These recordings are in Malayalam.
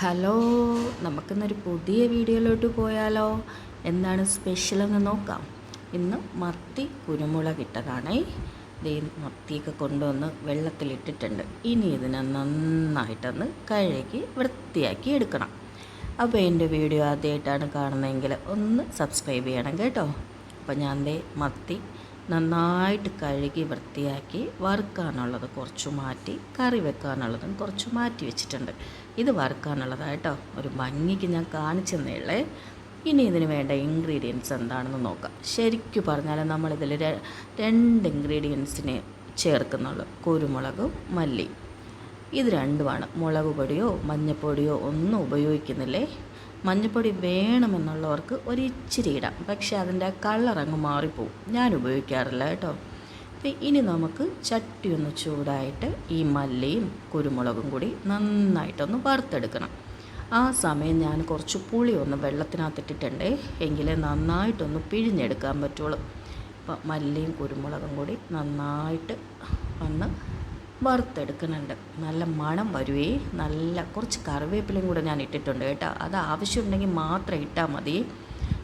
ഹലോ നമുക്കിന്നൊരു പുതിയ വീഡിയോയിലോട്ട് പോയാലോ? എന്താണ് സ്പെഷ്യലെന്ന് നോക്കാം. ഇന്ന് മത്തി കുരുമുളക് ഇട്ടതാണേ. ദേ മത്തിയൊക്കെ കൊണ്ടുവന്ന് വെള്ളത്തിലിട്ടിട്ടുണ്ട്. ഇനി ഇതിനെ നന്നായിട്ടൊന്ന് കഴുകി വൃത്തിയാക്കി എടുക്കണം. അപ്പോൾ എന്റെ വീഡിയോ ആദ്യമായിട്ടാണ് കാണുന്നതെങ്കിൽ ഒന്ന് സബ്സ്ക്രൈബ് ചെയ്യണം കേട്ടോ. അപ്പോൾ ഞാൻ ദേ മത്തി നന്നായിട്ട് കഴുകി വൃത്തിയാക്കി വറുക്കാനുള്ളത് കുറച്ച് മാറ്റി കറി വെക്കാനുള്ളതും കുറച്ച് മാറ്റി വെച്ചിട്ടുണ്ട്. ഇത് വറുക്കാനുള്ളതായിട്ടോ? ഒരു ഭംഗിക്ക് ഞാൻ കാണിച്ചു തന്നേളേ ഇനി ഇതിന് വേണ്ട ഇൻഗ്രീഡിയൻസ് എന്താണെന്ന് നോക്കാം. ശരിക്കും പറഞ്ഞാൽ നമ്മളിതിൽ രണ്ട് ഇൻഗ്രീഡിയൻസിനെ ചേർക്കുന്നുള്ളൂ. കുരുമുളകും മല്ലി ഇത് രണ്ടുമാണ്. മുളക് പൊടിയോ മഞ്ഞൾപ്പൊടിയോ ഒന്നും ഉപയോഗിക്കുന്നില്ലേ? മഞ്ഞൾപ്പൊടി വേണമെന്നുള്ളവർക്ക് ഒരു ഇച്ചിരി ഇടാം പക്ഷേ അതിന്റെ കളറങ്ങ് മാറിപ്പോവും. ഞാൻ ഉപയോഗിക്കാറില്ല കേട്ടോ. അപ്പം ഇനി നമുക്ക് ചട്ടി ഒന്ന് ചൂടായിട്ട് ഈ മല്ലിയും കുരുമുളകും കൂടി നന്നായിട്ടൊന്ന് വറുത്തെടുക്കണം. ആ സമയം ഞാൻ കുറച്ച് പുളി ഒന്ന് വെള്ളത്തിനകത്തിട്ടിട്ടുണ്ടേ. എങ്കിലേ നന്നായിട്ടൊന്ന് പിഴിഞ്ഞെടുക്കാൻ പറ്റുള്ളൂ. അപ്പം മല്ലിയും കുരുമുളകും കൂടി നന്നായിട്ട് ഒന്ന് വറുത്തെടുക്കുന്നുണ്ട്. നല്ല മണം വരുവേ. നല്ല കുറച്ച് കറിവേപ്പിലയും കൂടെ ഞാൻ ഇട്ടിട്ടുണ്ട് കേട്ടോ. അത് ആവശ്യമുണ്ടെങ്കിൽ മാത്രം ഇട്ടാൽ മതി.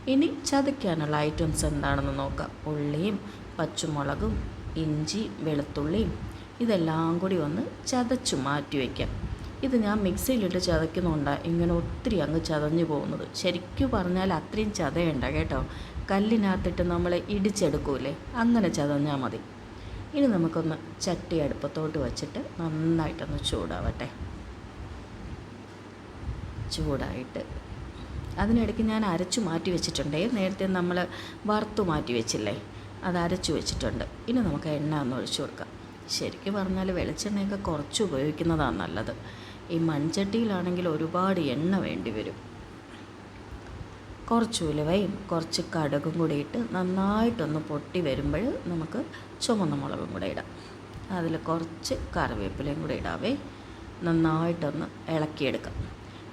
ഇനി ചതയ്ക്കാനുള്ള ഐറ്റംസ് എന്താണെന്ന് നോക്കാം. ഉള്ളിയും പച്ചമുളകും ഇഞ്ചി വെളുത്തുള്ളിയും ഇതെല്ലാം കൂടി ഒന്ന് ചതച്ചു മാറ്റി വയ്ക്കാം. ഇത് ഞാൻ മിക്സിയിലിട്ട് ചതയ്ക്കുന്നുണ്ടാണ് ഇങ്ങനെ ഒത്തിരി അങ്ങ് ചതഞ്ഞു പോകുന്നത്. ശരിക്കും പറഞ്ഞാൽ അത്രയും ചതയേണ്ട കേട്ടോ. കല്ലിനകത്തിട്ട് നമ്മൾ ഇടിച്ചെടുക്കൂലേ? അങ്ങനെ ചതഞ്ഞാൽ മതി. ഇനി നമുക്കൊന്ന് ചട്ടി അടുപ്പത്തോട്ട് വച്ചിട്ട് നന്നായിട്ടൊന്ന് ചൂടാവട്ടെ. ചൂടായിട്ട് അതിനിടയ്ക്ക് ഞാൻ അരച്ചു മാറ്റി വെച്ചിട്ടുണ്ടേ. നേരത്തെ നമ്മൾ വറുത്തു മാറ്റി വെച്ചില്ലേ അത് അരച്ചു വെച്ചിട്ടുണ്ട്. ഇനി നമുക്ക് എണ്ണ ഒന്ന് ഒഴിച്ചു കൊടുക്കാം. ശരിക്കും പറഞ്ഞാൽ വെളിച്ചെണ്ണയൊക്കെ കുറച്ച് ഉപയോഗിക്കുന്നതാണ് നല്ലത്. ഈ മൺചട്ടിയിലാണെങ്കിൽ ഒരുപാട് എണ്ണ വേണ്ടി വരും. കുറച്ച് ഉലുവയും കുറച്ച് കടുകും കൂടി ഇട്ട് നന്നായിട്ടൊന്ന് പൊട്ടി വരുമ്പോൾ നമുക്ക് ചുമന്ന മുളകും കൂടെ ഇടാം. അതിൽ കുറച്ച് കറിവേപ്പിലയും കൂടെ ഇടാവേ. നന്നായിട്ടൊന്ന് ഇളക്കിയെടുക്കാം.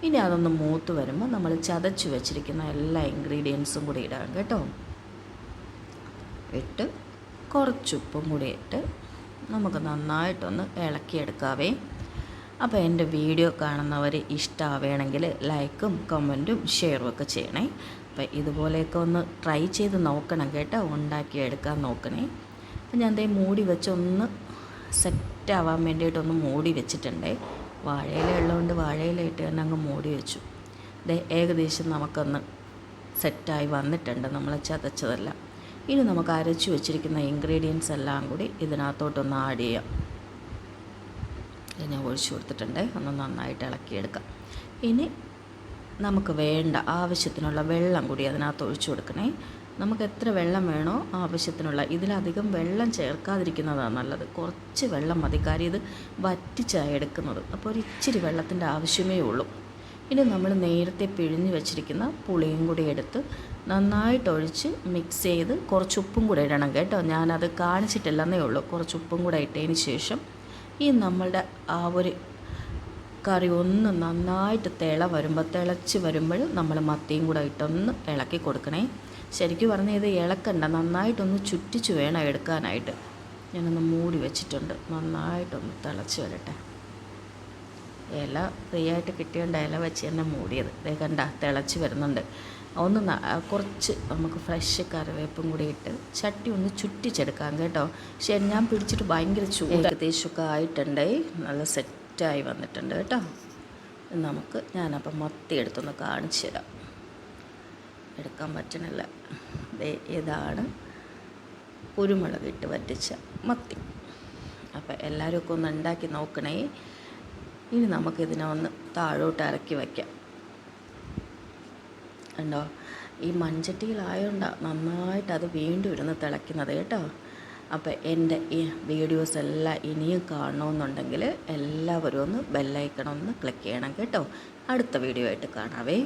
ഇനി അതൊന്ന് മൂത്ത് വരുമ്പോൾ നമ്മൾ ചതച്ച് വെച്ചിരിക്കുന്ന എല്ലാ ഇൻഗ്രീഡിയൻസും കൂടി ഇടാം കേട്ടോ. ഇട്ട് കുറച്ചുപ്പും കൂടി ഇട്ട് നമുക്ക് നന്നായിട്ടൊന്ന് ഇളക്കിയെടുക്കാവേ. അപ്പോൾ എന്റെ വീഡിയോ കാണുന്നവർ ഇഷ്ടമാവുകയാണെങ്കിൽ ലൈക്കും കമന്റും ഷെയറും ഒക്കെ ചെയ്യണേ. അപ്പോൾ ഇതുപോലെയൊക്കെ ഒന്ന് ട്രൈ ചെയ്ത് നോക്കണം കേട്ടോ ഉണ്ടാക്കി എടുക്കാൻ നോക്കണേ. അപ്പം ഞാൻ ദേ മൂടി വെച്ച് ഒന്ന് സെറ്റ് ആവാൻ വേണ്ടിയിട്ടൊന്ന് മൂടി വെച്ചിട്ടുണ്ടേ. വാഴയില ഉള്ളതുകൊണ്ട് വാഴയില ഇട്ട് തന്നെ അങ്ങ് മൂടി വെച്ചു. ദേ ഏകദേശം നമുക്കൊന്ന് സെറ്റായി വന്നിട്ടുണ്ട് നമ്മൾ ചതച്ചതെല്ലാം. ഇനി നമുക്ക് അരച്ചു വെച്ചിരിക്കുന്ന ഇൻഗ്രീഡിയൻസ് എല്ലാം കൂടി ഇതിനകത്തോട്ടൊന്ന് ആഡ് ചെയ്യാം. ഞാൻ ഒഴിച്ചു കൊടുത്തിട്ടുണ്ട്. ഒന്ന് നന്നായിട്ട് ഇളക്കിയെടുക്കാം. ഇനി നമുക്ക് വേണ്ട ആവശ്യത്തിനുള്ള വെള്ളം കൂടി അതിനകത്ത് ഒഴിച്ചു കൊടുക്കണേ. നമുക്ക് എത്ര വെള്ളം വേണോ ആവശ്യത്തിനുള്ള ഇതിലധികം വെള്ളം ചേർക്കാതിരിക്കുന്നതാണ് നല്ലത്. കുറച്ച് വെള്ളം മതി കാര്യം ഇത് വറ്റിച്ചായി എടുക്കുന്നത്. അപ്പോൾ ഒരു ഇച്ചിരി വെള്ളത്തിന്റെ ആവശ്യമേ ഉള്ളൂ. ഇനി നമ്മൾ നേരത്തെ പിഴിഞ്ഞ് വെച്ചിരിക്കുന്ന പുളിയും കൂടി എടുത്ത് നന്നായിട്ട് ഒഴിച്ച് മിക്സ് ചെയ്ത് കുറച്ച് ഉപ്പും കൂടെ ഇടണം കേട്ടോ. ഞാനത് കാണിച്ചിട്ടില്ലെന്നേ ഉള്ളൂ. കുറച്ച് ഉപ്പും കൂടെ ഇട്ടതിന് ശേഷം ഈ നമ്മളുടെ ആ ഒരു കറി ഒന്ന് നന്നായിട്ട് തിള വരുമ്പോൾ തിളച്ച് വരുമ്പോൾ നമ്മൾ മത്തിയും കൂടെ ഇട്ടൊന്ന് ഇളക്കി കൊടുക്കണേ. ശരിക്കും പറഞ്ഞാൽ ഇത് ഇളക്കണ്ട നന്നായിട്ടൊന്ന് ചുറ്റിച്ച് വേണം എടുക്കാനായിട്ട്. ഞാനൊന്ന് മൂടി വെച്ചിട്ടുണ്ട്. നന്നായിട്ടൊന്ന് തിളച്ച് വരട്ടെ. ഇല ഫ്രീ ആയിട്ട് കിട്ടിയോണ്ട് ഇല വെച്ച് തന്നെ മൂടിയത്. ഇതേ കണ്ട തിളച്ച് വരുന്നുണ്ട്. ഒന്ന് കുറച്ച് നമുക്ക് ഫ്രഷ് കറിവേപ്പും കൂടി ഇട്ട് ചട്ടി ഒന്ന് ചുറ്റിച്ചെടുക്കാം കേട്ടോ. പക്ഷേ ഞാൻ പിടിച്ചിട്ട് ഭയങ്കര ചൂട് ഏകദേശമൊക്കെ ആയിട്ടുണ്ടായി നല്ല സെറ്റായി വന്നിട്ടുണ്ട് കേട്ടോ. നമുക്ക് ഞാനപ്പം മത്തി എടുത്തൊന്ന് കാണിച്ചു തരാം. എടുക്കാൻ പറ്റണില്ല. ഇതാണ് കുരുമുളക് ഇട്ട് വറ്റിച്ച മത്തി. അപ്പം എല്ലാവരും ഒക്കെ ഒന്ന് ഉണ്ടാക്കി നോക്കണേ. ഇനി നമുക്കിതിനെ ഒന്ന് താഴോട്ട് ഇറക്കി വയ്ക്കാം. കണ്ടോ ഈ മൺചട്ടിയിലായതുകൊണ്ടാണ് നന്നായിട്ട് അത് വീണ്ടും ഇരുന്ന് തിളയ്ക്കുന്നത് കേട്ടോ. അപ്പോൾ എന്റെ ഈ വീഡിയോസ് എല്ലാം ഇനിയും കാണണമെന്നുണ്ടെങ്കിൽ എല്ലാവരും ഒന്ന് ബെല്ലൈക്കണം ഒന്ന് ക്ലിക്ക് ചെയ്യണം കേട്ടോ. അടുത്ത വീഡിയോ ആയിട്ട് കാണാവേ.